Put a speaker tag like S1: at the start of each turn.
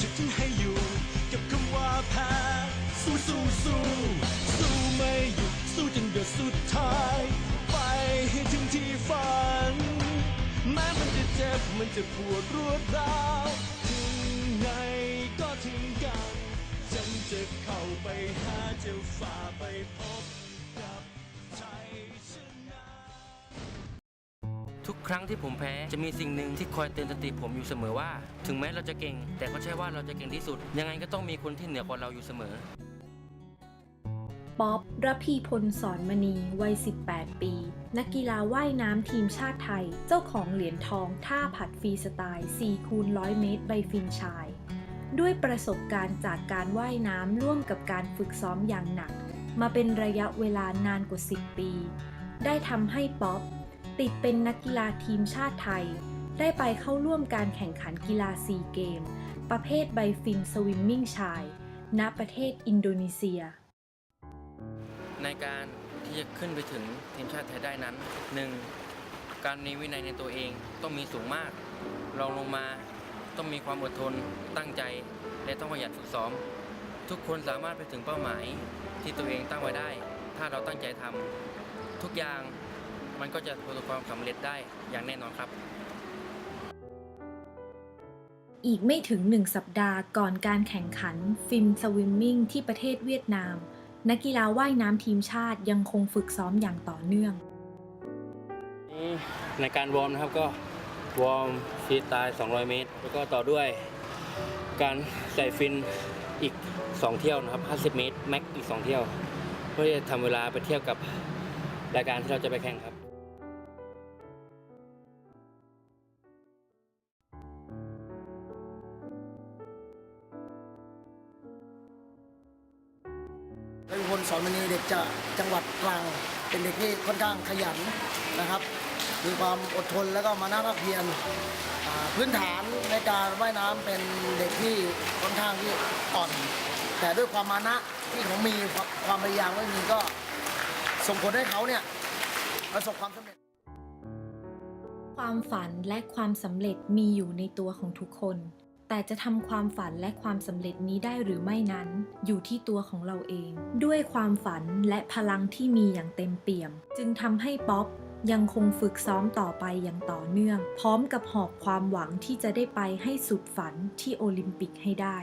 S1: ฉันให้อยู่กับคำว่าแพ้สู้สู้สู้สู้ไม่หยุดสู้จนเดือดสุดท้าย ไปให้ถึงที่ฝัน แม้มันจะเจ็บมันจะปวดรวดร้าวถึงไงก็ถึงกัน ฉันจะเข้าไปหาเจ้าฝ่าไปพบกับ
S2: ครั้งที่ผมแพ้จะมีสิ่งหนึ่งที่คอยเตือนสติผมอยู่เสมอว่า ถึงแม้เราจะเก่ง แต่ก็ใช่ว่าเราจะเก่งที่สุด ยังไงก็ต้องมีคนที่เหนือกว่าเราอยู่เสมอ
S3: ป๊อบระพีพลสอนมณีวัย 18 ปี นักกีฬาว่ายน้ำทีมชาติไทย เจ้าของเหรียญทอง ท่าผัดฟรีสไตล์4คูณ100 เมตร ใบฟินชาย ด้วยประสบการณ์จากการว่ายน้ำร่วมกับการฝึกซ้อมอย่างหนัก มาเป็นระยะเวลานานกว่า 10 ปี ได้ทำให้ป๊อบ ติดเป็นนักกีฬาทีมชาติไทย ได้ไปเข้าร่วมการแข่งขันกีฬาซีเกม ประเภทไบฟินสวิมมิ่งชาย ณ ประเทศอินโดนีเซีย
S2: ในการที่จะขึ้นไปถึงทีมชาติไทยได้นั้น 1. การมีวินัยในตัวเองต้องมีสูงมาก รองลงมาต้องมีความอดทน ตั้งใจ และต้องขยันฝึกซ้อม ทุกคนสามารถไปถึงเป้าหมายที่ตัวเองตั้งไว้ได้ ถ้าเราตั้งใจทำทุกอย่าง มันก็จะประสบความสำเร็จได้อย่างแน่นอนครับ
S3: อีกไม่ถึงหนึ่งสัปดาห์ก่อนการแข่งขันฟินสวิมมิ่งที่ประเทศเวียดนาม นักกีฬาว่ายน้ำทีมชาติยังคงฝึกซ้อมอย่างต่อเนื่อง
S2: นี่ในการวอร์มนะครับก็วอร์มฟรีสไตล์ 200 เมตร แล้วก็ต่อด้วยการใส่ฟินอีก 2 เที่ยวนะครับ 50 เมตร แม็กอีก 2 เที่ยว เพื่อที่จะทำเวลาไปเทียบกับรายการที่เราจะไปแข่งครับ
S4: เป็นคนสอนมณีเด็กจากจังหวัดตรัง เป็นเด็กที่ค่อนข้างขยันนะครับ มีความอดทนแล้วก็มานะภาคเพียรพื้นฐานในการว่ายน้ำเป็นเด็กที่ค่อนข้างที่อ่อน แต่ด้วยความมานะที่เขามีความความพยายามไม่มีก็ส่งผลให้เขาเนี่ยประสบความสำเร็จ
S3: ความฝันและความสำเร็จมีอยู่ในตัวของทุกคน แต่จะทำความฝันและความสำเร็จนี้ได้หรือไม่นั้น อยู่ที่ตัวของเราเอง ด้วยความฝันและพลังที่มีอย่างเต็มเปี่ยม จึงทำให้ป๊อปยังคงฝึกซ้อมต่อไปอย่างต่อเนื่อง พร้อมกับหอบความหวังที่จะได้ไปให้สุดฝันที่โอลิมปิกให้ได้